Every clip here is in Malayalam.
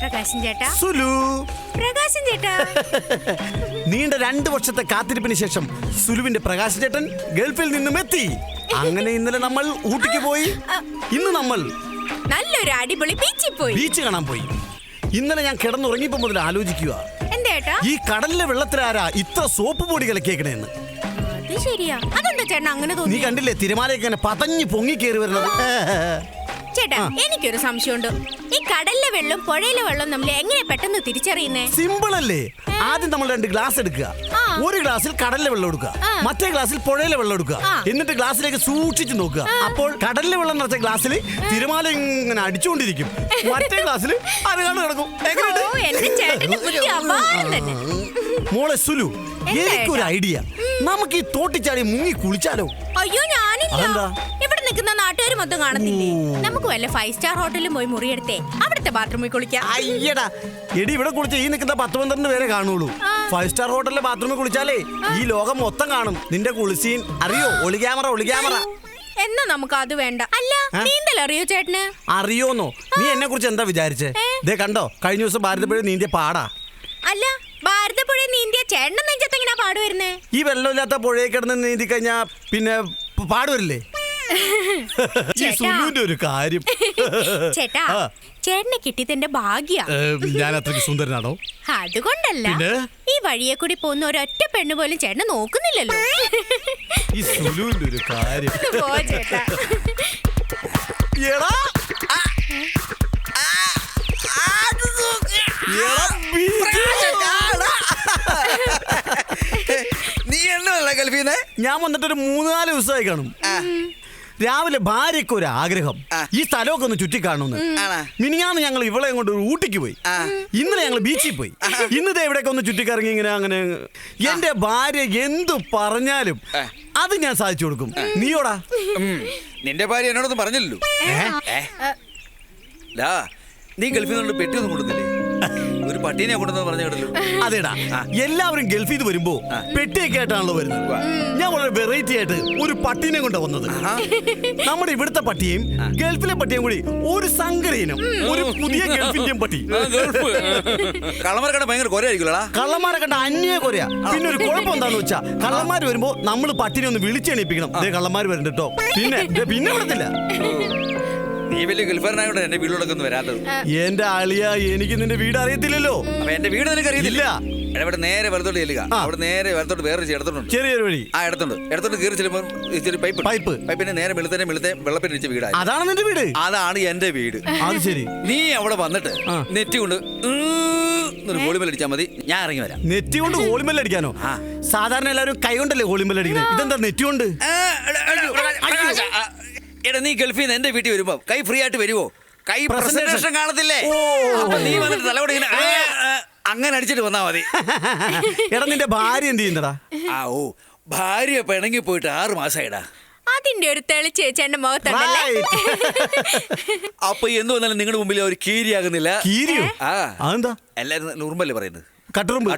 പ്രകാശൻ ചേട്ടാ. സുലു. പ്രകാശൻ ചേട്ടാ. നീണ്ട രണ്ട് വർഷത്തെ കാത്തിരിപ്പിന് ശേഷം സുലുവിന്റെ പ്രകാശ് ചേട്ടൻ ഗൾഫിൽ നിന്നും എത്തി. അങ്ങനെ ഇന്നലെ നമ്മൾ ഊട്ടിക്ക് പോയി. ഇന്ന് നമ്മൾ നല്ലൊരു അടിപൊളി ബീച്ചിൽ പോയി. ബീച്ച് കാണാൻ പോയി. ഇന്നലെ ഞാൻ കിടന്നുറങ്ങിയപ്പോ മുതൽ ആലോചിക്കുക. ഈ കടലിലെ വെള്ളത്തിലാരാ ഇത്ര സോപ്പ് പൊടി കലക്കിയേക്കണേന്ന്? നീ കണ്ടില്ലേ തിരമാലയൊക്കെ പതഞ്ഞ് പൊങ്ങി കയറി വരുന്നത്? ചേട്ടാ എനിക്കൊരു സംശയമുണ്ട്. ഈ കടലിലെ വെള്ളം പുഴയിലെ വെള്ളം നമ്മൾ എങ്ങനെ പെട്ടെന്ന് തിരിച്ചറിയുന്നേ? സിമ്പിൾ അല്ലേ? ആദ്യം നമ്മൾ രണ്ട് ഗ്ലാസ് എടുക്കുക. ഒരു ഗ്ലാസ്സിൽ കടലിലെ വെള്ളം എടുക്കുക. മറ്റേ ഗ്ലാസ്സിൽ പുഴയിലെ വെള്ളം എടുക്കുക. എന്നിട്ട് ഗ്ലാസ്സിലേക്ക് സൂക്ഷിച്ചു നോക്കുക. അപ്പോൾ കടലിലെ വെള്ളം നിറച്ച ഗ്ലാസ്സിൽ തിരമാല ഇങ്ങനെ അടിച്ചുകൊണ്ടിരിക്കും. മറ്റേ ഗ്ലാസ്സിൽ അരകാണ്ട് കിടക്കും. മോളെ സുലു എനിക്കൊരു ഐഡിയ. നമുക്ക് ഈ തോട്ടിച്ചാടി മുങ്ങി കുളിച്ചാലോ? അയ്യോ ഞാനില്ല. നിൽക്കുന്ന നാട്ടുകാർ മൊത്തം കാണുന്നില്ലേ നമുക്ക് വല്ല ഫൈവ് സ്റ്റാർ ഹോട്ടലിൽ പോയി മുറിയെടുത്തേ. അവിടുത്തെ ബാത്റൂമിൽ കുളിക്കാം. അയ്യടാ. എടി ഇവിടെ കുളിച്ച ഈ നിൽക്കുന്ന പത്ത് പന്ത്രണ്ട് പേരെ കാണുള്ളൂ. ഫൈവ് സ്റ്റാർ ഹോട്ടലിലെ ബാത്റൂമിൽ കുളിച്ചാലേ ഈ ലോകം മൊത്തം കാണും. നിന്റെ കുളിസീൻ. അറിയോ? ഒളി ക്യാമറ ഒളി ക്യാമറ. എന്നാ നമുക്ക് അത് വേണ്ട. അല്ല? നീന്തൽ അറിയോ ചേട്ടന്? അറിയോന്നോ? നീ എന്നെ കുറിച്ച് എന്താ വിചാരിച്ചേ? ദേ കണ്ടോ? കഴിഞ്ഞ ദിവസം ഭാരതപ്പുഴ നീന്തിയ പാടാ. അല്ല ഭാരതപ്പുഴ നീന്തിയ ചേട്ടൻ നെഞ്ചത്ത് എങ്ങനെയാ പാട് വരുന്നേ ഈ വെള്ളമില്ലാത്ത പുഴയിൽ കിടന്ന് നീന്തി കഴിഞ്ഞാ പിന്നെ പാടുവരില്ലേ? ഈ ചേട്ടാ. സുലുവിന്റെ ഒരു കാര്യം. ചേട്ടാ ആ. ചേട്ടനെ കിട്ടിയതിന്റെ ഭാഗ്യ. ഞാൻ അത്രയ്ക്ക് സുന്ദരനാണോ? അതുകൊണ്ടല്ല. ഈ വഴിയെ കൂടി പോകുന്ന ഒരൊറ്റ പെണ്ണ് പോലും ചേട്ടനെ നോക്കുന്നില്ലല്ലോ. ഈ സുലുവിന്റെ ഒരു കാര്യം. നീ എന്നല്ല കൽപ്പിന്നെ ഞാൻ വന്നിട്ടൊരു മൂന്ന് നാല് ദിവസമായി കാണും. രാവിലെ ഭാര്യക്ക് ഒരു ആഗ്രഹം ഈ സ്ഥലമൊക്കെ ഒന്ന് ചുറ്റിക്കാണുന്നു മിനിയാന്ന് മിനിഞ്ഞാന്ന് ഞങ്ങൾ ഇവളെ കൊണ്ട് ഒരു ഊട്ടിക്ക് പോയി. ഇന്നലെ ഞങ്ങൾ ബീച്ചിൽ പോയി. ഇന്നത്തെ എവിടെയൊക്കെ ഒന്ന് ചുറ്റിക്കറങ്ങി ഇങ്ങനെ അങ്ങനെ എന്റെ ഭാര്യ എന്തു പറഞ്ഞാലും. അത് ഞാൻ സാധിച്ചു കൊടുക്കും. നീയോടാ? നിന്റെ ഭാര്യ എന്നോടൊന്നും പറഞ്ഞില്ലല്ലോ. ലാ നീ ഗൾഫിൽ നിന്നുകൊണ്ട് പെട്ടിയൊന്നും കൊണ്ടുവന്നില്ലേ ഒരു പട്ടീനെ കൊണ്ടെന്ന് പറഞ്ഞു കേട്ടല്ലോ. അതേടാ. എല്ലാവരും ഗൾഫിൽ നിന്ന് വരുമ്പോ പെട്ടിയൊക്കെ ആയിട്ടാണല്ലോ വരുന്നത്. ഞാൻ വളരെ വെറൈറ്റി ആയിട്ട് ഒരു പട്ടീനെ കൊണ്ടാ വന്നത്. നമ്മുടെ ഇവിടുത്തെ പട്ടിയും ഗൾഫിലെ പട്ടിയും കൂടി ഒരു സങ്കരീനം ഒരു പുതിയ ഗൾഫിന്റെയും പട്ടി. കളമറക്കട ഭയങ്കര കൊരയായിരിക്കുമല്ലോടാ. കള്ളമാരെ കണ്ട അന്യ കൊരയാ. പിന്നെ ഒരു കുഴപ്പം എന്താന്ന് വെച്ചാ കള്ളന്മാർ വരുമ്പോ നമ്മൾ പട്ടിനെ ഒന്ന് വിളിച്ചെണീപ്പിക്കണം. ദേ കള്ളന്മാര് വരുന്നുണ്ട് പിന്നെ ദേ പിന്നെ വിടത്തില്ല. നീ വലിയ ഗൾഫാരനായോണ്ട് എന്റെ വീട്ടിലൊക്കെ ഒന്ന് വരാത്തത്. എന്റെ ആളിയ എനിക്ക് നിന്റെ വീട് അറിയത്തില്ലല്ലോ. അപ്പൊ എന്റെ വീട് നിനക്ക് അറിയത്തില്ല. ഇവിടെ നേരെ വലത്തോട്ട് ചെല്ലുക. അവിടെ നേരെ വലത്തോട്ട് വേറെ ഇടത്തോട്ടുണ്ട് ചെറിയൊരു വഴി. ആ ഇടത്തുണ്ട് ഇടത്തോട്ട് കയറി ചെല്ലുമ്പോൾ ഇച്ചിരി പൈപ്പ്. പൈപ്പ്. പൈപ്പിന്റെ നേരെ വെളുത്തേനെ വെള്ളപ്പിന് വെള്ളപ്പിനിച്ച വീടാ അതാണ് നിന്റെ വീട്? അതാണ് എന്റെ വീട്. അത് ശരി. നീ അവിടെ വന്നിട്ട്. നെറ്റ് കൊണ്ട് മതി. ഞാൻ ഇറങ്ങി വരാം. നെറ്റി കൊണ്ട് ഹോളിമല്ല അടിക്കാനോ? സാധാരണ എല്ലാവരും കൈ കൊണ്ടല്ലേ ഹോളിമല്ല അടിക്കുന്നത് ഇതെന്താ നെറ്റി കൊണ്ട്? എടാ, നീ ഗൾഫിൽ നിന്ന് എന്റെ വീട്ടിൽ വരുമ്പോ കൈ ഫ്രീ ആയിട്ട് വരുമോ കൈ പ്രസന്റേഷൻ കാണത്തില്ലേ. അപ്പൊ നീ വന്നിട്ട് തലവടി ഇങ്ങനെ ആ, ആ, അങ്ങനെ അടിച്ചിട്ട് വന്നാ മതി. എടാ നിന്റെ ഭാര്യ എന്ത് ചെയ്യുന്നടാ? ആ ഓ ഭാര്യ പിണങ്ങി പോയിട്ട് ആറ് മാസമായിടാ അതിന്റെ ഒരു തെളിച്ച് ചേച്ചേന്റെ മുഖത്തുണ്ടല്ലേ? അപ്പൊ എന്ത് വന്നാലും നിങ്ങളുടെ മുമ്പിൽ അവർ കീരിയാകുന്നില്ല. കീരിയോ? ആ. അതെന്താ? എല്ലാരും നോർമല്ലേ പറയുന്നത്? കട്ടുറുമ്പ്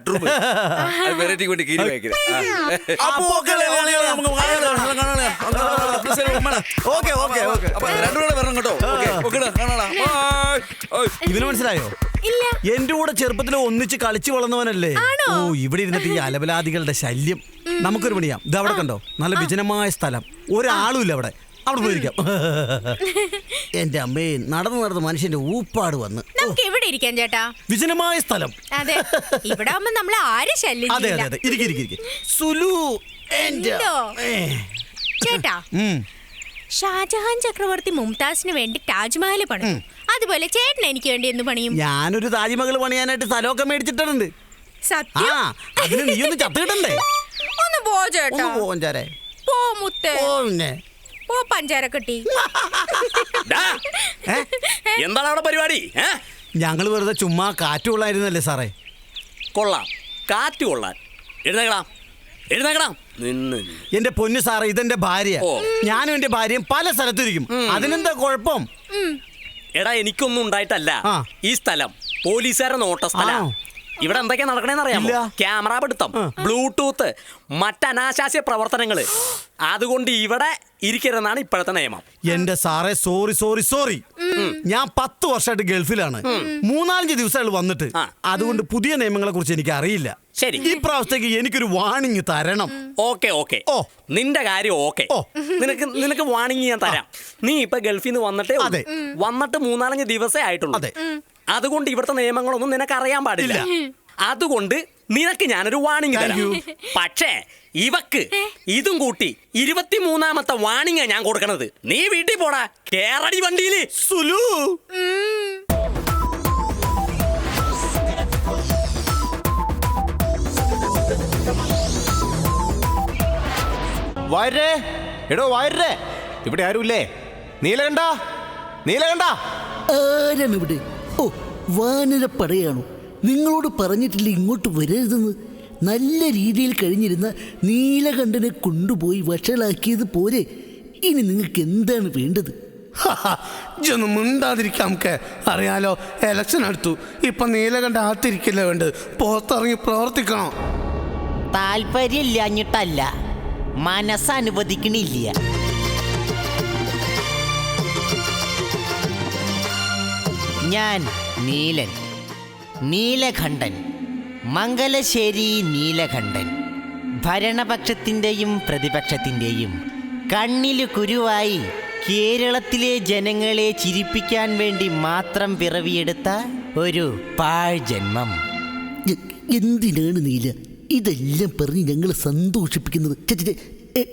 വെറൈറ്റി കൊണ്ട് കീരി ഓക്കെ ഓക്കെ ഓക്കെ വരണം കേട്ടോ. ഇവന് മനസ്സിലായോ ഇല്ല എന്റെ കൂടെ ചെറുപ്പത്തിൽ ഒന്നിച്ച് കളിച്ചു വളർന്നവനല്ലേ ഓ ഇവിടെ ഇരുന്നിട്ട് ഈ അലബലാദികളുടെ ശല്യം നമുക്കൊരു പണിയാം ഇത് അവിടെ കണ്ടോ നല്ല വിജനമായ സ്ഥലം ഒരാളും ഇല്ല അവിടെ അവിടെ പോയിരിക്കാം എന്റെ അമ്മേ നടന്നു നടന്ന് മനുഷ്യന്റെ ഊപ്പാട് വന്ന്. നമുക്ക് എവിടെ ഇരിക്കാൻ ചേട്ടാ? വിജനമായ സ്ഥലം. അതെ. ഇവിടെ ആവുമ്പോ നമ്മളെ ആരും ശല്യം അതെ അതെ അതെ. ഇരിക്കി ഇരിക്കി ഇരിക്കും. സുലു എന്റെ എന്തോ? അമ്മേ. ചേട്ടാ ഉം. ഷാജഹാൻ ചക്രവർത്തി മുംതാസിന് വേണ്ടി താജ്മഹൽ പണിയും അതുപോലെ ചേട്ടൻ എനിക്ക് വേണ്ടി എന്ത് പണിയും? ഞാനൊരു താജ്മഹൽ പണിയാനായിട്ട് സ്ഥലമൊക്കെ മേടിച്ചിട്ടുണ്ട്. ആ സത്യം അതിന് നീ ഒന്ന് ചത്തിട്ടണ്ടേ ഒന്ന് പോ ചേട്ടാ. ഒന്ന് പോവാൻ ചാരേ. പോ മുത്തേ. ഓ പിന്നെ. പോ പഞ്ചാര കിട്ടി. ഡാ, എന്താണ് അവിടെ പരിപാടി? ഞങ്ങൾ വെറുതെ ചുമ്മാ കാറ്റ് കൊള്ളായിരുന്നല്ലേ സാറേ. കൊള്ളാം. കാറ്റ് കൊള്ളാൻ. എഴുന്നേക്കണം. എഴുന്നേക്കണം. നിന്ന്. എന്റെ പൊന്നു സാറേ ഇതെന്റെ ഭാര്യ. ഓ. ഞാനും എന്റെ ഭാര്യയും പല സ്ഥലത്തിരിക്കും. അതിനെന്താ കുഴപ്പം? എടാ എനിക്കൊന്നും ഉണ്ടായിട്ടല്ല. ഈ സ്ഥലം പോലീസുകാരെ നോട്ട സ്ഥലം? ഇവിടെ എന്തൊക്കെയാ നടക്കണേന്ന് അറിയാമോ? ക്യാമറ പിടുത്തം. ബ്ലൂടൂത്ത് മറ്റനാശാസ്യ പ്രവർത്തനങ്ങൾ അതുകൊണ്ട് ഇവിടെ ഇരിക്കരുതെന്നാണ് ഇപ്പോഴത്തെ നിയമം. എന്റെ സാറേ സോറി സോറി സോറി. ഞാൻ പത്ത് വർഷമായിട്ട് ഗൾഫിലാണ്. മൂന്നാലഞ്ച് ദിവസമായിട്ട് വന്നിട്ട്. അതുകൊണ്ട് പുതിയ നിയമങ്ങളെ കുറിച്ച് എനിക്ക് അറിയില്ല. ശരി. ഈ പ്രാവശ്യത്തേക്ക് എനിക്കൊരു വാണിംഗ് തരണം. Okay okay. ഓ. നിന്റെ കാര്യം ഓക്കെ. ഓ. നിനക്ക് നിനക്ക് വാണിംഗ് ഞാൻ തരാം. നീ ഇപ്പൊ ഗൾഫിൽ നിന്ന് വന്നിട്ടേ ഉള്ളൂ. അതെ. വന്നിട്ട് മൂന്നാലഞ്ച് ദിവസേ ആയിട്ടുള്ളൂ. അതെ. അതുകൊണ്ട് ഇവിടുത്തെ നിയമങ്ങളൊന്നും നിനക്ക് അറിയാൻ പാടില്ല അതുകൊണ്ട് നിനക്ക് ഞാനൊരു വാണിംഗ് തരാം. പക്ഷേ ഇവക്ക് ഇതും കൂട്ടി ഇരുപത്തിമൂന്നാമത്തെ വാണിംഗ് ഞാൻ കൊടുക്കണത്. നീ വീട്ടിൽ പോടാ. കേരടി വണ്ടിയിൽ. സുലു. വായരേ എടോ വായരേ ഇവിടെ ആരുമില്ലേ? നീലകണ്ട നീലകണ്ട ആരാണ് ഇവിടെ ഓ വാനരപ്പടയാണോ നിങ്ങളോട് പറഞ്ഞിട്ടില്ല ഇങ്ങോട്ട് വരരുതെന്ന്. നല്ല രീതിയിൽ കഴിഞ്ഞിരുന്ന നീലകണ്ഠനെ കൊണ്ടുപോയി വഷളാക്കിയത് പോരെ. ഇനി നിങ്ങൾക്ക് എന്താണ് വേണ്ടത്? ഇതൊന്നും മിണ്ടാതിരിക്കാം നമുക്ക്. അറിയാലോ എലക്ഷൻ അടുത്തു. ഇപ്പൊ നീലകണ്ഠ ആത്തിരിക്കില്ല വേണ്ട പുറത്തിറങ്ങി പ്രവർത്തിക്കണം. താല്പര്യമില്ലാഞ്ഞിട്ടല്ല. മനസ്സനുവദിക്കണില്ല. ഞാൻ നീലൻ. നീലകണ്ഠൻ. മംഗലശ്ശേരി നീലകണ്ഠൻ. ഭരണപക്ഷത്തിന്റെയും പ്രതിപക്ഷത്തിന്റെയും കണ്ണിൽ കുരുവായി കേരളത്തിലെ ജനങ്ങളെ ചിരിപ്പിക്കാൻ വേണ്ടി മാത്രം പിറവിയെടുത്ത ഒരു പാഴ് ജന്മം എന്തിനാണ് നീല? ഇതെല്ലാം പറഞ്ഞ് ഞങ്ങളെ സന്തോഷിപ്പിക്കുന്നത്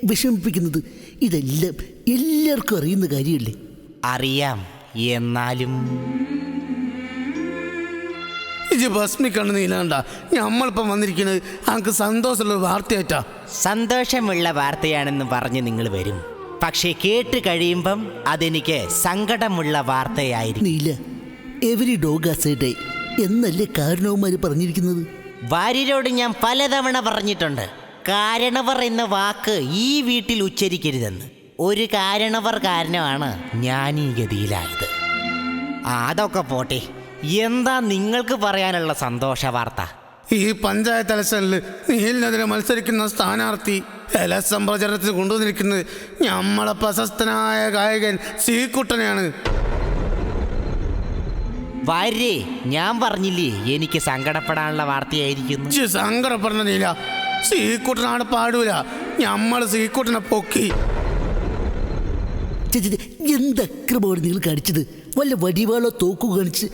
വിഷമിപ്പിക്കുന്നത്. ഇതെല്ലാം എല്ലാവർക്കും അറിയുന്ന കാര്യമല്ലേ? അറിയാം. എന്നാലും ഇജ് ഭസ്മിക്കണ്ണ് നീലാണ്ട നമ്മളിപ്പം വന്നിരിക്കുന്നത് നമുക്ക് സന്തോഷമുള്ള വാർത്തയായിട്ടാ സന്തോഷമുള്ള വാർത്തയാണെന്ന് പറഞ്ഞ് നിങ്ങൾ വരും. പക്ഷേ കേട്ട് കഴിയുമ്പം അതെനിക്ക് സങ്കടമുള്ള വാർത്തയായിരിക്കും. Neela every dog has a day. എന്നല്ലേ കാരണവന്മാർ പറഞ്ഞിരിക്കുന്നത്? ഭാര്യരോട് ഞാൻ പലതവണ പറഞ്ഞിട്ടുണ്ട്. കാരണവർ എന്ന വാക്ക് ഈ വീട്ടിൽ ഉച്ചരിക്കരുതെന്ന്. ഒരു കാരണവർ കാരണമാണ് ഞാൻ ഈ ഗതിയിലായത് അതൊക്കെ പോട്ടെ. എന്താ നിങ്ങൾക്ക് പറയാനുള്ള സന്തോഷ വാർത്ത? ഈ പഞ്ചായത്ത് ഇലക്ഷനിൽ നീലിനെതിരെ മത്സരിക്കുന്ന സ്ഥാനാർത്ഥി ഇലക്ഷൻ പ്രചരണത്തിന് കൊണ്ടുവന്നിരിക്കുന്നത് നമ്മളെ പ്രശസ്തനായ ഗായകൻ ശ്രീകുട്ടനെയാണ്. ഭാര്യേ ഞാൻ പറഞ്ഞില്ലേ എനിക്ക് സങ്കടപ്പെടാനുള്ള വാർത്തയായിരിക്കുന്നു. ഇജ് സങ്കടപ്പെടണ നീല. ശ്രീകുട്ടനാണ് പാടൂല. നമ്മൾ ശ്രീകുട്ടനെ പൊക്കി. ഛെ, ഛെ, ഛെ, എന്ത് അക്രമമാണ് നിങ്ങൾ കാണിച്ചത്? വല്ല വടിവാളോ തോക്കു കാണിച്ച്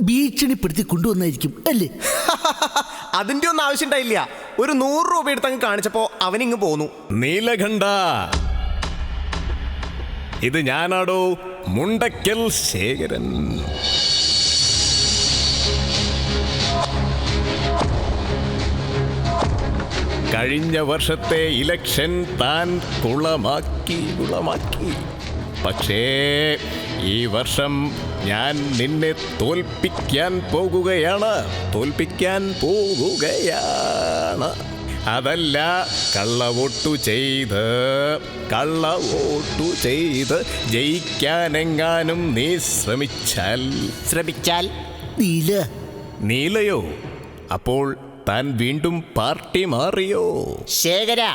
ഭീഷണിപ്പെടുത്തി കൊണ്ടുവന്നായിരിക്കും അല്ലേ? അതിന്റെ ഒന്നും ആവശ്യം ഉണ്ടായില്ല ഒരു നൂറ് രൂപ എടുത്ത് അങ്ങ് കാണിച്ചപ്പോ അവനിങ്ങ് പോന്നു. നീലകണ്ഠ. ഇത് ഞാനാടോ മുണ്ടക്കൽ ശേഖരൻ. കഴിഞ്ഞ വർഷത്തെ ഇലക്ഷൻ താൻ കുളമാക്കി കുളമാക്കി. പക്ഷേ ഈ വർഷം ഞാൻ നിന്നെ തോൽപ്പിക്കാൻ പോകുകയാണ്. തോൽപ്പിക്കാൻ പോകുകയാണ്. അതല്ല കള്ളവോട്ടു ചെയ്ത് കള്ളവോട്ടു ചെയ്ത് ജയിക്കാനെങ്ങാനും നീ ശ്രമിച്ചാൽ. ശ്രമിച്ചാൽ? നീല. നീലയോ? അപ്പോൾ താൻ വീണ്ടും പാർട്ടി മാറിയോ? ശേഖര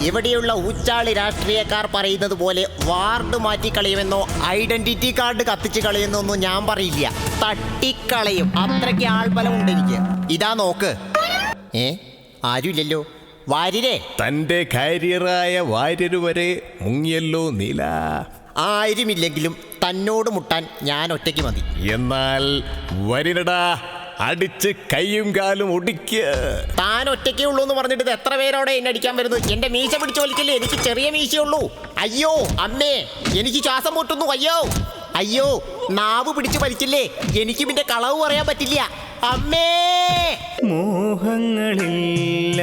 ഇവിടെയുള്ള ഉച്ചാളി രാഷ്ട്രീയക്കാർ പറയുന്നത് പോലെ വാർഡ് മാറ്റിക്കളയുമെന്നോ ഐഡന്റിറ്റി കാർഡ് കത്തിച്ച് കളയുന്നൊന്നും ഞാൻ പറയില്ല. തട്ടിക്കളയും. അത്രയ്ക്ക് ആൾബലം ഉണ്ട് എനിക്ക്. ഇതാ നോക്ക്. ഏ? ആരുമില്ലല്ലോ? വാര്യരെ? തന്റെ കാരിയറായ വാര്യര് വരെ മുങ്ങിയല്ലോ നീല. ആരുമില്ലെങ്കിലും തന്നോട് മുട്ടാൻ ഞാൻ ഒറ്റയ്ക്ക് മതി. എന്നാൽ വരിനടാ. അടിച്ച് കൈയും കാലും ഒടിക്ക് താൻ ഒറ്റയ്ക്കേ ഉള്ളൂ എന്ന് പറഞ്ഞിട്ട് ഇത് എത്ര പേരോടെ എന്നെ അടിക്കാൻ വരുന്നത്? എന്റെ മീശ പിടിച്ചു വലിക്കല്ലേ? എനിക്ക് ചെറിയ മീശയുള്ളൂ. അയ്യോ അമ്മേ എനിക്ക് ശ്വാസം മുട്ടുന്നു. അയ്യോ അയ്യോ നാവ് പിടിച്ചു വലിക്കില്ലേ എനിക്ക് പിന്നെ കളവ് പറയാൻ പറ്റില്ല. അമ്മേ! മോഹങ്ങളില്ല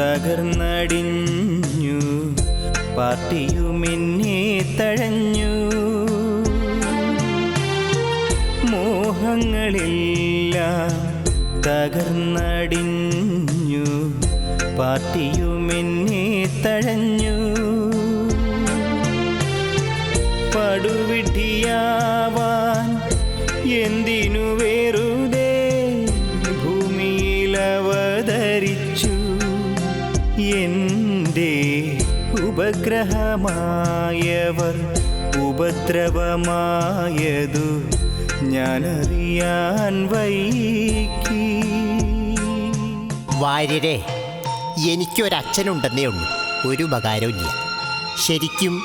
തകർന്നടിഞ്ഞു പാർട്ടിയുമെന്നെ തഴഞ്ഞു. മോഹങ്ങളെല്ലാം തകർന്നടിഞ്ഞു പാർട്ടിയുമെന്നെ തഴഞ്ഞു. പടുവിട്ടിയാവാൻ എന്തിനു വേറുതേ ഭൂമിയിൽ അവതരിച്ചു? എന്റെ ഉപഗ്രഹമായവർ ഉപദ്രവമായതു ഉപദ്രവമായതു വൈകി. വാര്യരെ എനിക്കൊരച്ഛനുണ്ടെന്നേ ഉള്ളൂ. ഒരു ഇല്ല ശരിക്കും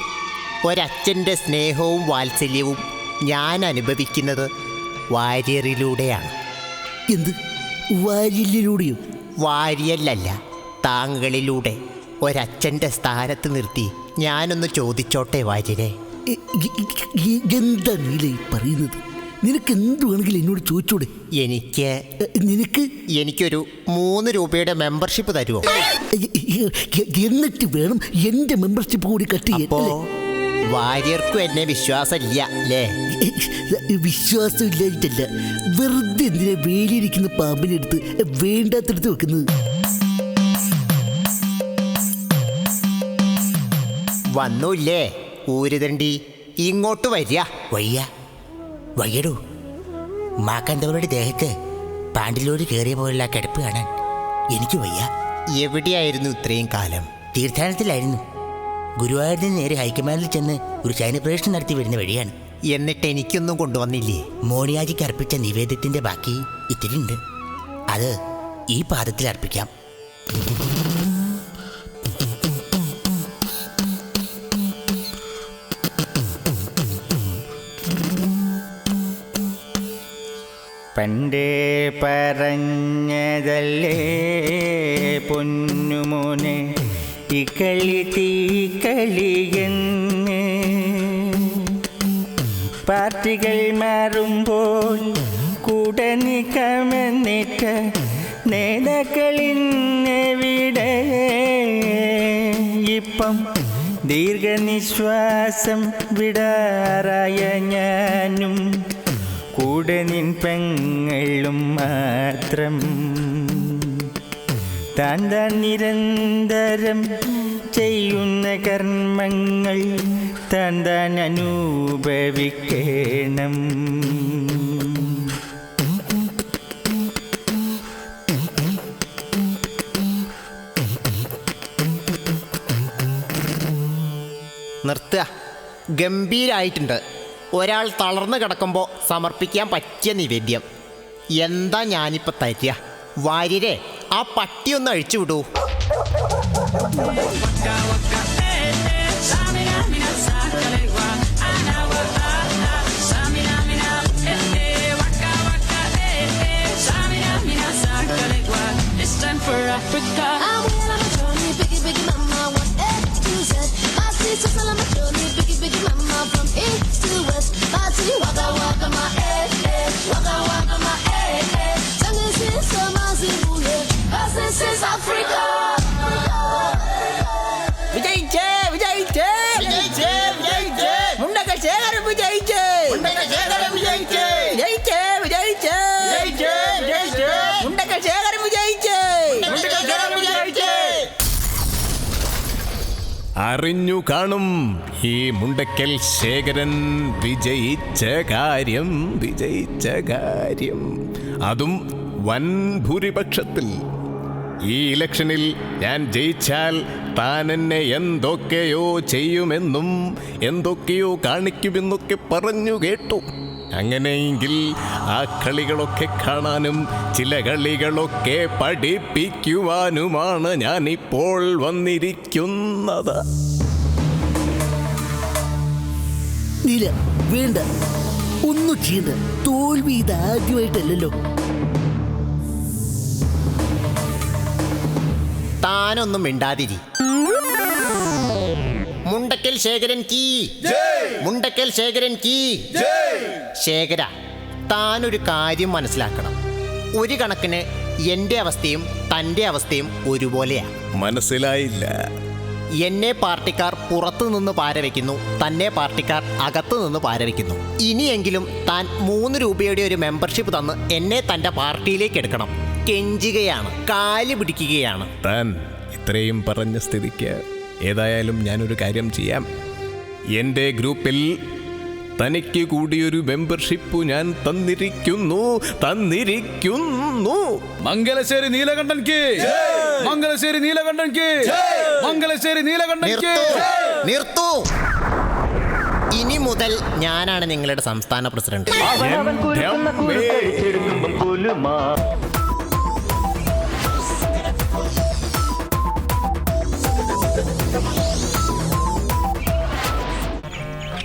ഒരച്ഛന്റെ സ്നേഹവും വാത്സല്യവും ഞാൻ അനുഭവിക്കുന്നത് വാര്യറിലൂടെയാണ് എന്ത്? വാരില്ലിലൂടെയോ വാര്യല്ലല്ല താങ്കളിലൂടെ ഒരച്ഛന്റെ സ്ഥാനത്ത് നിർത്തി ഞാനൊന്ന് ചോദിച്ചോട്ടെ വാര്യരെ. എന്താണ് എന്താ നീല പറയുന്നത്? നിനക്ക് എന്ത് വേണമെങ്കിലും എന്നോട് ചോദിച്ചൂടെ? എനിക്ക് നിനക്ക്? എനിക്കൊരു മൂന്ന് രൂപയുടെ മെമ്പർഷിപ്പ് തരുമോ എന്നിട്ട് വേണം എന്റെ മെമ്പർഷിപ്പ് കൂടി കട്ട്? വാര്യർക്കും എന്നെ വിശ്വാസമില്ല അല്ലേ? വിശ്വാസം ഇല്ലായിട്ടല്ല വെറുതെ എന്തിനാ വേലിയിരിക്കുന്ന പാമ്പിനെടുത്ത് വേണ്ടാത്തടുത്ത് വെക്കുന്നത്? വന്നൂല്ലേ? ഊരുതണ്ടി ഇങ്ങോട്ട് വരിക. വയ്യ. വയ്യടൂ. മാക്കാന്തവരുടെ ദേഹത്ത്? പാണ്ടിലൂര് കയറിയ പോലുള്ള കിടപ്പ് കാണാൻ എനിക്ക് വയ്യ. എവിടെയായിരുന്നു ഇത്രയും കാലം? തീർത്ഥാടനത്തിലായിരുന്നു ഗുരുവായൂരിൽ നിന്ന് നേരെ ഹൈക്കമാൻഡിൽ ചെന്ന് ഒരു ശയനപ്രവേശനം നടത്തി വരുന്ന വഴിയാണ്. എന്നിട്ട് എനിക്കൊന്നും കൊണ്ടുവന്നില്ലേ? മോണിയാജിക്ക് അർപ്പിച്ച നിവേദ്യത്തിന്റെ ബാക്കി ഇത്തിരി ഉണ്ട് അത് ഈ പാദത്തിൽ അർപ്പിക്കാം. പണ്ടേ പറഞ്ഞതല്ലേ പൊന്നുമോനെ? ഇക്കളി തീക്കളിയെന്ന് പാർട്ടികൾ മാറുമ്പോൾ കൂടെ നേതാക്കളിന്ന് നേതാക്കളിന്നെവിടെ ഇപ്പം ദീർഘനിശ്വാസം വിടാറായ ഞാനും കൂടെ നിൻ പെങ്ങളും മാത്രം. താൻ താൻ നിരന്തരം ചെയ്യുന്ന കർമ്മങ്ങൾ താൻ താൻ അനുഭവിക്കണം. നിർത്തുക. ഗംഭീരായിട്ടുണ്ട്. ഒരാൾ തളർന്നു കിടക്കുമ്പോൾ സമർപ്പിക്കാൻ പറ്റിയ നിവേദ്യം എന്താ ഞാനിപ്പോൾ തരിക വാര്യരെ ആ പട്ടി ഒന്ന് അഴിച്ചു വിടൂ mama, from A to Vijay J Vijay ஜே விஜய் ஜே விஜய் ஜே முன்னக சேகர் விஜய் ஜே അറിഞ്ഞു കാണും ഈ മുണ്ടക്കൽ ശേഖരൻ വിജയിച്ച കാര്യം വിജയിച്ച കാര്യം. അതും വൻ ഭൂരിപക്ഷത്തിൽ. ഈ ഇലക്ഷനിൽ ഞാൻ ജയിച്ചാൽ താൻ എന്നെ എന്തൊക്കെയോ ചെയ്യുമെന്നും എന്തൊക്കെയോ കാണിക്കുമെന്നൊക്കെ പറഞ്ഞു കേട്ടു. അങ്ങനെയെങ്കിൽ ആ കളികളൊക്കെ കാണാനും ചില കളികളൊക്കെ പഠിപ്പിക്കുവാനുമാണ് ഞാനിപ്പോൾ വന്നിരിക്കുന്നത്. വേണ്ട. ഒന്നും ചെയ്യണ്ട. തോൽവി ഇതാദ്യമായിട്ടല്ലല്ലോ താനൊന്നും മിണ്ടാതിരി. മുണ്ടക്കൽ ശേഖരൻ കീ. മുണ്ടക്കൽ ശേഖരൻ കീ. ശേഖര താനൊരു കാര്യം മനസ്സിലാക്കണം. ഒരു കണക്കിന് എന്റെ അവസ്ഥയും തന്റെ അവസ്ഥയും ഒരുപോലെയാ. മനസ്സിലായില്ല. എന്നെ പാർട്ടിക്കാർ പുറത്തു നിന്ന് പാരവയ്ക്കുന്നു തന്നെ പാർട്ടിക്കാർ അകത്തു നിന്ന് പാരവയ്ക്കുന്നു ഇനിയെങ്കിലും താൻ മൂന്ന് രൂപയുടെ ഒരു മെമ്പർഷിപ്പ് തന്ന് എന്നെ തന്റെ പാർട്ടിയിലേക്ക് എടുക്കണം. കെഞ്ചുകയാണ് കാൽ പിടിക്കുകയാണ്. താൻ ഇത്രയും പറഞ്ഞ സ്ഥിതിക്ക് ഏതായാലും ഞാനൊരു കാര്യം ചെയ്യാം. എന്റെ ഗ്രൂപ്പിൽ തനിക്ക് കൂടിയൊരു മെമ്പർഷിപ്പ് ഞാൻ തന്നിരിക്കുന്നു തന്നിരിക്കുന്നു. മംഗലശ്ശേരി നീലകണ്ഠൻ കി. മംഗലശ്ശേരി നീലകണ്ഠൻ കി. മംഗലശ്ശേരി നീലകണ്ഠൻ കെ. നിർത്തു. നിർത്തൂ. ഇനി മുതൽ ഞാനാണ് നിങ്ങളുടെ സംസ്ഥാന പ്രസിഡന്റ്.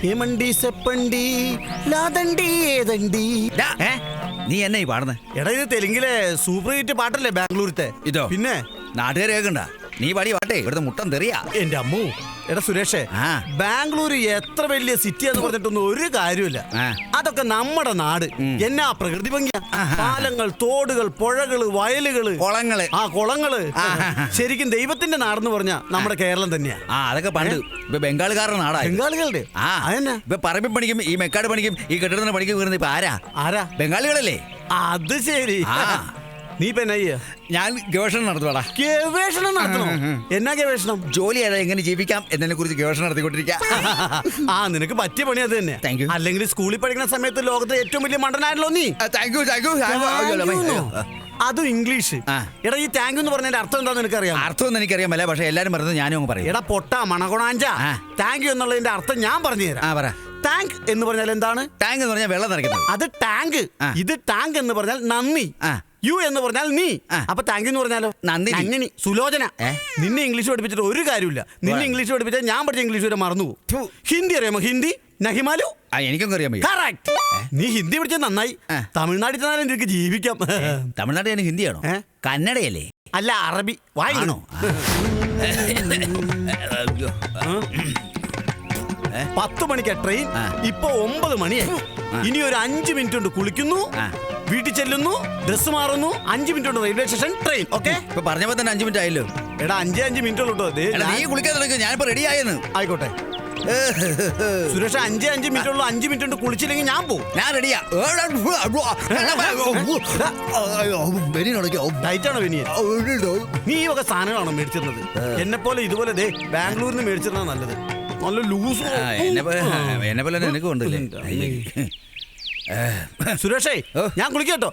ഏമണ്ടി സെപ്പണ്ടി ലാദണ്ടി ഏതണ്ടി. ഡാ, നീ എന്നെ ഈ പാടുന്നത് എടാ ഇത് തെലുങ്കിലെ സൂപ്പർ ഹിറ്റ് പാട്ടല്ലേ ബാംഗ്ലൂരത്തെ? ഇതോ? പിന്നെ? നാട്ടുകാരേക്കണ്ട നീ പാടി പാട്ടേ ഇവിടുത്തെ മുട്ടം തെറിയാ. എന്റെ അമ്മു എടാ സുരേഷേ ആ. ബാംഗ്ലൂർ എത്ര വലിയ സിറ്റി എന്ന് പറഞ്ഞിട്ടൊന്നും ഒരു കാര്യമില്ല ആ. അതൊക്കെ നമ്മുടെ നാട്. എന്നാ പ്രകൃതി ഭംഗിയാ? പാലങ്ങൾ തോടുകൾ പുഴകൾ വയലുകൾ. കുളങ്ങൾ. ആ കുളങ്ങൾ. ശരിക്കും ദൈവത്തിന്റെ നാടെന്ന് പറഞ്ഞ നമ്മുടെ കേരളം തന്നെയാ. ആ അതൊക്കെ പണ്ട് ഇപ്പൊ ബംഗാളുകാരുടെ നാടാ. ബംഗാളികളുടെ? ആ. അതെന്നാ? ഇപ്പൊ പറമ്പിൽ പണിക്കും ഈ മെക്കാട് പണിക്കും ഈ കെട്ടിടത്തിന് പണിക്കും ഇപ്പൊ ആരാ? ആരാ? ബംഗാളികളല്ലേ? അത് ശരി. ആ. നീ ഇപ്പൊ എന്നാ ചെയ്യാ? ഞാൻ ഗവേഷണം നടത്തുവാടാ. ഗവേഷണം നടത്തണോ? എന്നാ ഗവേഷണം? ജോലി ഏതാ എങ്ങനെ ജീവിക്കാം? എന്നതിനെ കുറിച്ച് ഗവേഷണം നടത്തിക്കൊണ്ടിരിക്കാം. ആ നിനക്ക് പറ്റിയ പണി അത് തന്നെ. താങ്ക് യു അല്ലെങ്കിൽ സ്കൂളിൽ പഠിക്കുന്ന സമയത്ത് ലോകത്തെ ഏറ്റവും വലിയ മണ്ടനായല്ലോ നീ. Thank you thank you? അതും ഇംഗ്ലീഷ്. എടാ ഈ താങ്ക് എന്ന് പറഞ്ഞതിന്റെ അർത്ഥം എന്താന്ന് അർത്ഥം ഒന്നും എനിക്കറിയാമല്ല പക്ഷെ എല്ലാരും പറഞ്ഞത് ഞാനും അങ്ങ് പറയും. എടാ പൊട്ട മണകുണാഞ്ച. താങ്ക് യു എന്നുള്ളതിന്റെ അർത്ഥം ഞാൻ പറഞ്ഞു ആ തരാം പറ. താങ്ക് എന്ന് പറഞ്ഞാൽ എന്താണ്? ടാങ്ക് എന്ന് പറഞ്ഞാൽ വെള്ളം നിറയ്ക്കുന്നത്. അത് ടാങ്ക് ഇത് ടാങ്ക് എന്ന് പറഞ്ഞാൽ നന്ദി. യു എന്ന് പറഞ്ഞാൽ നീ. അപ്പൊ താങ്ക് യു എന്ന് പറഞ്ഞാലോ? നന്ദി നന്ദിനി. സുലോചന. നിന്നെ ഇംഗ്ലീഷ് പഠിപ്പിച്ചിട്ട് ഒരു കാര്യമില്ല നിന്നെ ഇംഗ്ലീഷ് പഠിപ്പിച്ചാൽ ഞാൻ പഠിച്ച ഇംഗ്ലീഷ് വരെ മറന്നു പോകും. ഹിന്ദി അറിയാമോ? ഹിന്ദി നഹിമാലു? എനിക്കൊന്നും അറിയാൻ Correct. നീ ഹിന്ദി പഠിച്ചാൽ നന്നായി. തമിഴ്നാട്ടിൽ ചെന്നാലും നിനക്ക് ജീവിക്കാം. തമിഴ്നാട് ഞാൻ ഹിന്ദിയാണോ? കന്നഡയല്ലേ? അല്ല അറബി. വായിക്കണോ. പത്ത് മണിക്കാ ട്രെയിൻ ഇപ്പൊ ഒമ്പത് മണിയായി ഇനി ഒരു അഞ്ച് മിനിറ്റ് കൊണ്ട് കുളിക്കുന്നു. വീട്ടിൽ ചെല്ലുന്നു ഡ്രസ് മാറുന്നു അഞ്ച് മിനിറ്റ് കൊണ്ട് റെയിൽവേ സ്റ്റേഷൻ ട്രെയിൻ ഓക്കെ ഇപ്പൊ പറഞ്ഞപ്പോ തന്നെ അഞ്ചു മിനിറ്റ് ആയല്ലോ എടാ അഞ്ചേ അഞ്ച് മിനിറ്റ് ഉള്ളൂ നീ കുളിക്കാൻ തുടങ്ങി ഞാനിപ്പോ റെഡി ആയെന്ന് ആയിക്കോട്ടെ സുരേഷ് അഞ്ചേ അഞ്ച് മിനിറ്റ് ഉള്ളൂ അഞ്ച് മിനിറ്റ് കൊണ്ട് കുളിച്ചില്ലെങ്കിൽ ഞാൻ പോകും ഞാൻ റെഡിയാ ഡയറ്റാണോ നീ ഒക്കെ സാധനങ്ങളാണോ മേടിച്ചിരുന്നത് എന്നെ പോലെ ഇതുപോലെ ദേ ബാംഗ്ലൂരിൽ നിന്ന് മേടിച്ചിരുന്ന നല്ലത് നല്ല ലൂസ് എന്നെ പോലെ നിനക്ക് കൊണ്ടില്ലേ സുരേഷേ ഞാൻ കുളിക്കട്ടോ.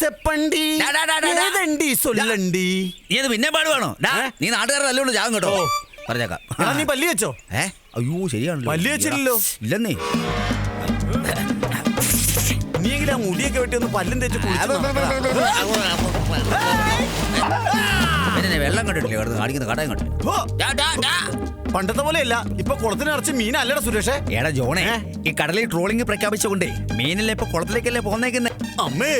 സെപ്പണ്ടി ഡാ, ഡാ, ഡാ. ഏതണ്ടി സൊല്ലണ്ടി? നീ അത് പിന്നെ പാടുവാണോ? നീ നാട്ടുകാരെ അല്ലോണ്ട് ജാഗം കേട്ടോ. പറഞ്ഞേക്കാം. നീ പല്ലി വെച്ചോ? ഏ? അയ്യോ ശരിയാണല്ലോ. പല്ലി വെച്ചില്ലല്ലോ. ഇല്ലെന്നേ. നീ എങ്കിലും ആ മുടിയൊക്കെ വെട്ടി ഒന്ന് പല്ലും തേച്ച് കുളിച്ച് പിന്നെ വെള്ളം കണ്ടിട്ടില്ലേ? കിടന്ന് കാണിക്കുന്ന കടയും കണ്ടില്ല? പണ്ടത്തെ പണ്ടത്തെ പോലെയല്ല. ഇപ്പൊ കുളത്തിന് മീൻ മീനല്ലടാ സുരേഷേ. എടാ ജോണേ ഈ കടലിൽ ട്രോളിംഗ് പ്രഖ്യാപിച്ചുകൊണ്ടേ മീനല്ലേ ഇപ്പൊ കുളത്തിലേക്കല്ലേ പോന്നേക്കുന്നേ? അമ്മേ.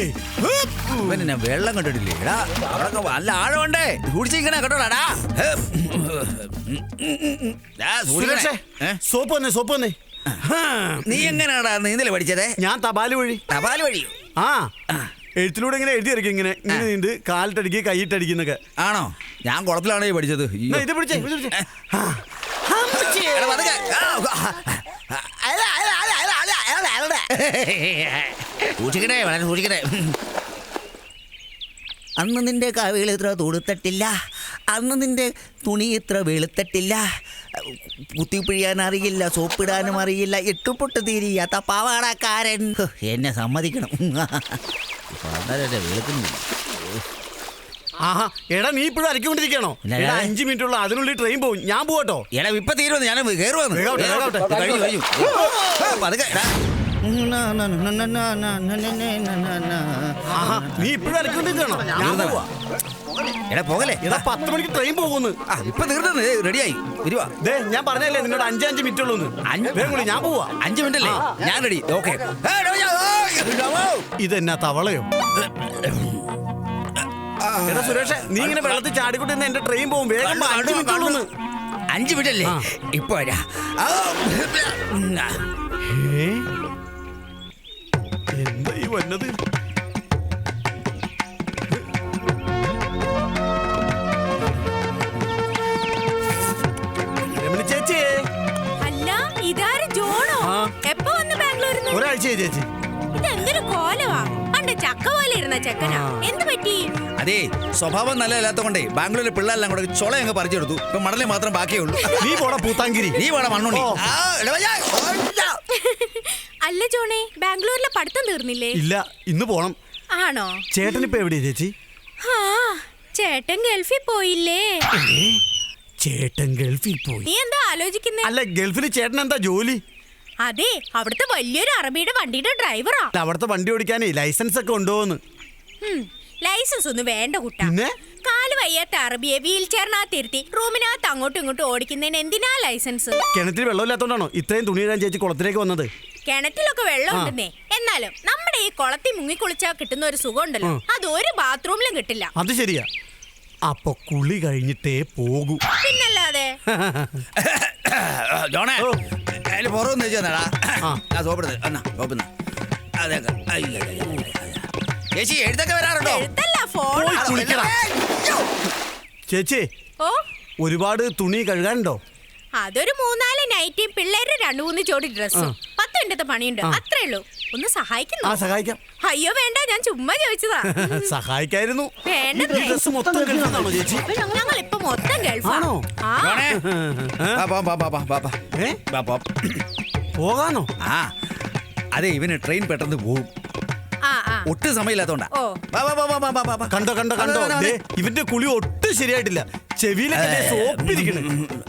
പിന്നെ വെള്ളം കണ്ടിട്ടില്ലേ? എടാ അവിടെ നല്ല ആഴമുണ്ടേ. കുടിച്ചിരിക്കണേ കേട്ടോടാ സുരേഷേ സോപ്പ് വന്നേ സോപ്പ് വന്നേ. നീ എങ്ങനെയാടാ നീന്തൽ പഠിച്ചതേ? ഞാൻ തപാൽ വഴി. തപാൽ വഴിയോ ആ. എഴുത്തിലൂടെ ഇങ്ങനെ എഴുതി ഇറക്കി ഇങ്ങനെ ഇങ്ങനെ നീണ്ട് കാലിട്ടടിക്കുക കൈയിട്ടടിക്കുന്നൊക്കെ. ആണോ? ഞാൻ കുളത്തിലാണോ ഈ പഠിച്ചത്. എന്നാ ഇത് പിടിച്ചേ ഇത് പിടിച്ചേ. ആ. അമ്മച്ചി. എടാ, പതുക്കെ. സൂക്ഷിക്കണേ വളരെ സൂക്ഷിക്കണേ. അന്ന് നിന്റെ കവികൾ ഇത്ര തുടുത്തട്ടില്ല. അന്ന് നിന്റെ തുണി ഇത്ര വെളുത്തിട്ടില്ല. കുത്തിപ്പിഴിയാൻ അറിയില്ല സോപ്പിടാനും അറിയില്ല ഇട്ടുപൊട്ട് തീരിയാത്ത പാവാടക്കാരൻ. എന്നെ സമ്മതിക്കണം. വളരെ ആഹാ എടാ നീ ഇപ്പോഴും അരക്കൊണ്ടിരിക്കണോ എടാ ഞാൻ- അഞ്ച് മിനിറ്റുള്ള അതിനുള്ളിൽ ട്രെയിൻ പോകും ഞാൻ പോകട്ടോ എടാ ഇപ്പൊ തീരുവന്ന് ഞാൻ കയറുവാന്ന്. പതുക്കെ നീ ഇപ്പോഴും പോവാ. എടാ പോകലേ എടാ പത്ത് മണിക്ക് ട്രെയിൻ പോകുന്നു. ആ, ഇപ്പൊ തീർന്നു റെഡിയായി വരുവാ ദേ ഞാൻ പറഞ്ഞല്ലേ നിന്നോട് അഞ്ച് അഞ്ച് മിനിറ്റ് ഉള്ളൂ വേഗം ഞാൻ പോവാ. അഞ്ചു മിനിറ്റ് അല്ലേ? ഞാൻ റെഡി ഓക്കെ. ഇതെന്നാ തവളയോ? എടാ സുരേഷ് നീ ഇങ്ങനെ വെള്ളത്തിൽ ചാടിക്കൊണ്ട് നിന്ന് എന്റെ ട്രെയിൻ പോകും. വേഗം അഞ്ച് മിനിറ്റ് ഉള്ളൂ അഞ്ചു മിനിറ്റ് അല്ലേ. ഇപ്പൊ വരാ. ഒരാഴ്ചയായി ചേച്ചി. ഇതെന്തൊരു കോലവാ? പണ്ട് ചക്ക പോലെ ഇരുന്ന ചെക്കനാ. ആ. എന്ത് പറ്റി? അതേ സ്വഭാവം നല്ലതല്ലാത്ത കൊണ്ടേ ബാംഗ്ലൂരിലെ പിള്ളേരെല്ലാം കൂടെ ചൊള അങ്ങ് പറിച്ചെടുത്തു. ഇപ്പൊ മണലെ മാത്രം ബാക്കിയേ ഉള്ളൂ. നീ പോടാ പൂത്താങ്കിരി. നീ വേണം മണ്ണുണ്ണി ഓ. ആ, എടാ, വയ്യ. ഓയ്യ. അല്ല ജോണേ. ബാംഗ്ലൂരിലെ പഠിത്തം തീർന്നില്ലേ? ഇല്ല ഇന്ന് പോണം. ആണോ? ചേട്ടൻ ഇപ്പൊ എവിടെയാ ചേച്ചി? ആ ചേട്ടൻ ഗൾഫിൽ പോയില്ലേ? ചേട്ടൻ ഗൾഫിൽ പോയി. നീ എന്താ ആലോചിക്കുന്നേ? അല്ല ഗൾഫിൽ ചേട്ടൻ എന്താ ജോലി? അതെ അവിടുത്തെ വലിയൊരു അറബിയുടെ വണ്ടിയുടെ ഡ്രൈവറാ. അവിടുത്തെ വണ്ടി ഓടിക്കാനേ ലൈസൻസ് ഒക്കെ ഉണ്ടോന്ന് ലൈസൻസ് ഒന്നും വേണ്ട കുട്ടാ? കാൽ വയ്യാത്ത അറബിയെ വീൽ ചെയറിനകത്ത് ഇരുത്തി റൂമിനകത്ത് അങ്ങോട്ടും ഇങ്ങോട്ടും ഓടിക്കുന്നതിന് എന്തിനാ ലൈസൻസ്? കിണറ്റിൽ വെള്ളമില്ലാത്തോണ്ടാണോ ഇത്രയും തുണി ഇടാൻ ചേച്ചി കുളത്തിലേക്ക് വന്നത്? കിണറ്റിലൊക്കെ വെള്ളം ഉണ്ടെന്നേ എന്നാലും നമ്മുടെ ഈ കുളത്തിൽ മുങ്ങിക്കുളിച്ചാ കിട്ടുന്ന ഒരു സുഖം ഉണ്ടല്ലോ അത് ഒരു ബാത്റൂമിലും കിട്ടില്ല. അത് ശരിയാ. അപ്പൊ കുളി കഴിഞ്ഞിട്ടേ പോകൂ. പിന്നല്ലാതെ? ജോണേ ഓ. അതിൽ പുറമൊന്ന് വെച്ച് ആ. എന്നാ അതെ. ചേച്ചി എഴുത്തൊക്കെ വരാറുണ്ടോ? ചേച്ചി ഓ. ഒരുപാട് തുണി കഴുകാനുണ്ടോ? അതൊരു മൂന്നാൽ നൈറ്റിയും പിള്ളേരുടെ രണ്ടു മൂന്ന് ജോഡി ഡ്രസ്സും. മിനിറ്റത്തെ പണിയുണ്ട് അത്രേ ഉള്ളൂ ഒന്ന് ആ സഹായിക്കുന്നു സഹായിക്കാം അയ്യോ വേണ്ട ഞാൻ ചുമ്മാ ചോദിച്ചതാ സഹായിക്കായിരുന്നു ഡ്രസ് മൊത്തം കഴുകാനാണോ ചേച്ചി ഞങ്ങൾ ഇപ്പൊ മൊത്തം ഗൾഫാ ആണോ? ആ ജോണേ വാ, വാ, വാ, വാ, വാ, വാ, വാ. ഏ വാ, വാ. പോകാനോ ആ അതെ ഇവന് ട്രെയിൻ പെട്ടെന്ന് പോകും ആ ആ ഒട്ടും സമയമില്ലാത്തോണ്ടാ വാ, വാ, വാ, വാ, വാ, വാ, വാ. കണ്ടോ കണ്ടോ കണ്ടോ ഇവന്റെ കുളി ഒട്ടും ശരിയായിട്ടില്ല ചെവിയിലൊക്കെ ദേ സോപ്പിരിക്കണ്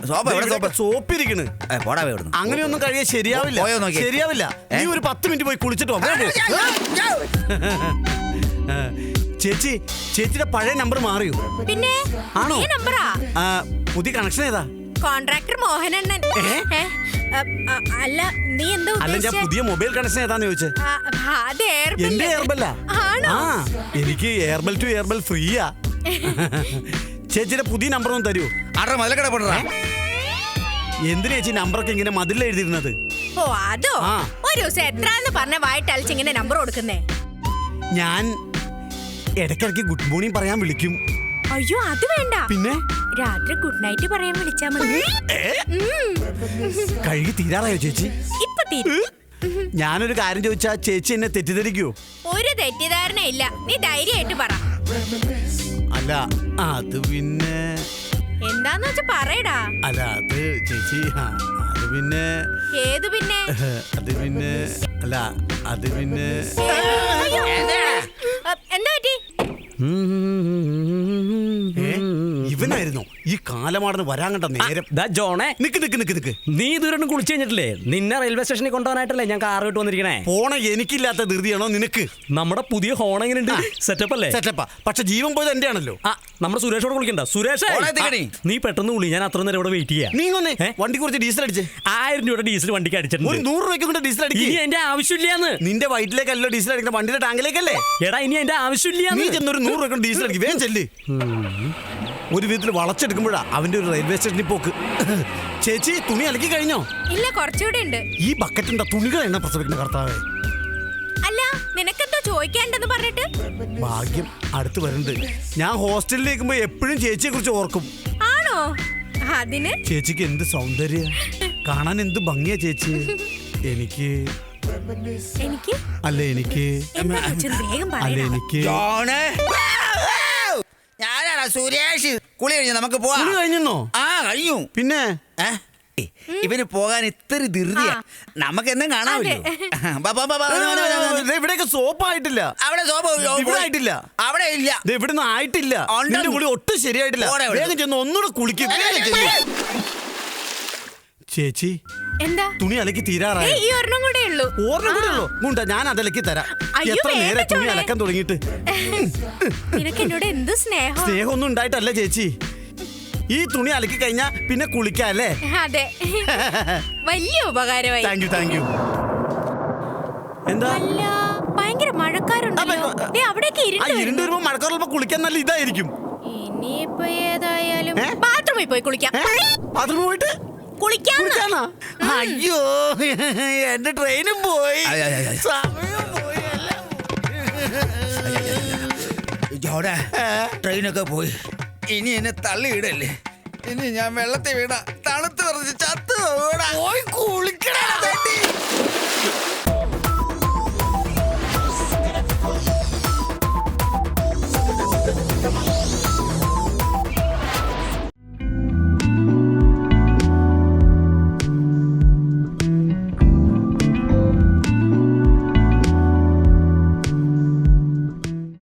സോപ്പ് എവിടെ സോപ്പ്? സോപ്പിരിക്കണ് ഏ, പോടാ വേ ഇവിടുന്ന്. അങ്ങനെയൊന്നും കഴിയാൻ ശരിയാവില്ല പോയോ? ശരിയാവില്ല? നീ ഒരു പത്ത് മിനിറ്റ് പോയി കുളിച്ചിട്ട് വാ. വേഗം പോ. ആ, ചേച്ചി ചേച്ചിയുടെ പഴയ നമ്പർ മാറിയോ പിന്നെ ആണോ? ഈ നമ്പറാ ആ, പുതിയ കണക്ഷൻ ഏതാ കോൺട്രാക്ടർ മോഹനണ്ണൻ ഏ? ഏ? അ, അ, അല്ല നീ എന്താ അല്ല ഞാൻ ഉദ്ദേശിച്ചേ? പുതിയ മൊബൈൽ കണക്ഷൻ ഏതാന്ന് ചോദിച്ചേ ആ, അത് എന്റെ എയർബെല്ലാ ആണോ ആ എനിക്ക് എയർബെൽ ടു എയർബെൽ ഫ്രീയാ ചേച്ചിയുടെ പുതിയ നമ്പർ ഒന്ന് തരൂ. ആരുടെ മുതലക്കട പോടാ എന്തിനാ ചേച്ചി നമ്പറൊക്കെ ഇങ്ങനെ മതിൽ എഴുതിയിരുന്നത്? ഓ അതോ? ആ. ഒരു ദിവസം എത്രാന്ന് പറഞ്ഞ വായിട്ടളിച്ച് ഇങ്ങനെ നമ്പർ കൊടുക്കുന്നേ? ഞാൻ ഇടയ്ക്കിടയ്ക്ക് ഗുഡ് മോർണിംഗ് പറയാൻ വിളിക്കും. അയ്യോ അത് വേണ്ട. പിന്നെ? രാത്രി ഗുഡ് നൈറ്റ് പറയാൻ വിളിച്ചാ മതി. കഴുകി തീരാറായോ ചേച്ചി? ഇപ്പൊ തീരും ഞാനൊരു കാര്യം ചോദിച്ചാ ചേച്ചി എന്നെ തെറ്റിദ്ധരിക്കോ ഒരു തെറ്റിദ്ധാരണ ഇല്ല നീ ധൈര്യമായിട്ട് പറ. അല്ല അത് പിന്നെ എന്താന്ന് വെച്ചാ പറയടാ അല്ല അത് ചേച്ചി ആ, അത് പിന്നെ ഏത് പിന്നെ അത് പിന്നെ അല്ല അത് പിന്നെ അയ്യോ. അ, എന്താ പറ്റി ഏ? ഈ കാലമാടന് വരാൻ കണ്ട നേരം. ദാ ജോണേ. നിക്ക് നിക്ക് നിക്ക് നിക്ക്. നീ ഇതുവരെ കുളിച്ചു കഴിഞ്ഞിട്ടില്ലേ? നിന്നെ റെയിൽവേ സ്റ്റേഷനിൽ കൊണ്ടുപോകാനായിട്ടല്ലേ ഞാൻ കാർ വിട്ട് വന്നിരിക്കണേ? പോണ എനിക്കില്ലാത്ത ധൃതിയാണോ നിനക്ക്? നമ്മുടെ പുതിയ ഹോൺ എങ്ങനെയുണ്ട്? സെറ്റപ്പ് അല്ലേ? സെറ്റപ്പാ പക്ഷെ ജീവൻ പോയത് എന്റെ ആണല്ലോ ആ നമ്മുടെ സുരേഷോട് കുളിക്കണ്ട. സുരേഷ് നീ പെട്ടെന്ന് വിളി. ഞാൻ അത്ര നേരം ഇവിടെ വെയിറ്റ് ചെയ്യാം. നീ ഒന്ന് വണ്ടി കുറച്ച് ഡീസൽ അടിച്ച്. ആയിരം രൂപയുടെ ഡീസൽ വണ്ടിക്ക് ഒരു അടിച്ചിട്ടുണ്ട് നൂറ് രൂപയ്ക്ക് കൊണ്ട് ഡീസൽ ഇനി നീ എന്റെ ആവശ്യമില്ലാന്ന്. നിന്റെ വയറ്റിലേക്കല്ലോ ഡീസൽ അടിക്കുന്ന വണ്ടിയുടെ ടാങ്കിലേക്കല്ലേ എടാ ഇനി എന്റെ നീ ആവശ്യമില്ലാന്ന് ചെന്നൊരു നൂറ് രൂപ കൊണ്ട് ഡീസൽ അടിക്കും. വേഗം ചെല്ല്. ഒരു വിധത്തിൽ വളച്ചെടുക്കുമ്പോഴാ അവന്റെ ഒരു റെയിൽവേ സ്റ്റേഷനിൽ പോക്ക്. ചേച്ചി തുണി അലക്കി കഴിഞ്ഞോ? ഇല്ല കുറച്ചുകൂടെ ഉണ്ട്. ഈ ബക്കറ്റിന്റെ തുണികൾ എണ്ണ പ്രസവിക്കുന്ന കർത്താവേ? അല്ല നിനക്കെന്താ ചോദിക്കാണ്ടെന്ന് പറഞ്ഞിട്ട്? ഭാഗ്യം അടുത്ത് വരുന്നുണ്ട്. ഞാൻ ഹോസ്റ്റലിലേക്ക് എപ്പോഴും ചേച്ചിയെ കുറിച്ച് ഓർക്കും. ആണോ? അതിന്? ചേച്ചിക്ക് എന്ത് സൗന്ദര്യ? കാണാൻ എന്ത് ഭംഗിയാ ചേച്ചി? എനിക്ക് എനിക്ക്? അല്ല എനിക്ക് അല്ല എനിക്ക് സുരേഷ്. കുളി കഴിഞ്ഞു? നമുക്ക് പോവാം. കുളി കഴിഞ്ഞോ ആ കഴിഞ്ഞു. പിന്നെ? ഏ? ഇവന് പോകാൻ ഇത്ര ധൃതിയാ. നമുക്ക് എന്നും കാണാമല്ലോ. ബാ, ബാ, ബാ, ബാ, വന്നോ, വന്നോ, വന്നോ, വന്നോ. ദേ ഇവിടെയൊക്കെ സോപ്പായിട്ടില്ല. അവിടെ സോപ്പ് ഇവിടെ ആയിട്ടില്ല. അവിടെ ഇല്ല. ദേ ഇവിടുന്ന് ആയിട്ടില്ല. ഉണ്ടെന്ന്. നിന്റെ കുളി ഒട്ടും ശരിയായിട്ടില്ല. പോടെ ഇവിടുന്ന്. വേഗം ചെന്ന് ഒന്നുകൂടെ കുളിക്കും. വേഗം. ചേച്ചി എന്താ? തുണി അലക്കി തീരാറായി. ഈ ഒരെണ്ണം കൂടെ ഉള്ളൂ. കൂടെ ഉള്ളൂ. മുണ്ട ഞാൻ അതലക്കി തരാം. എത്ര നേരെ തുണി ചോളെ. അലക്കാൻ തുടങ്ങിയിട്ട്? നിനക്ക് എന്നോട് എന്ത് സ്നേഹം? സ്നേഹമൊന്നും ഉണ്ടായിട്ടല്ല ചേച്ചി. ഈ തുണി അലക്കി കഴിഞ്ഞാ പിന്നെ കുളിക്കാല്ലേ അതെ. വലിയ ഉപകാരമായി. താങ്ക് യു താങ്ക് യു എന്താ? അല്ല ഭയങ്കര മഴക്കാരുണ്ടല്ലോ ദേ, അവിടേക്ക് ആ ഇരുണ്ട് ഇരുണ്ട് വരുമ്പോ മഴക്കാറുള്ളപ്പോ കുളിക്കാൻ നല്ല ഇതായിരിക്കും. ഇനിയിപ്പോ ഏതായാലും ബാത്റൂമിൽ പോയി കുളിക്കാം. ബാത്റൂമിൽ പോയിട്ട്? കുളിക്കാം അയ്യോ എന്റെ ട്രെയിനും പോയി. സമയം പോയി എല്ലാം ട്രെയിനൊക്കെ പോയി. ഇനി എന്നെ തള്ളിയിടല്ലേ ഇനി ഞാൻ വെള്ളത്തിൽ വീണ തണുത്ത് പറഞ്ഞ് ചത്ത് വീണ പോയി കുളിക്കണ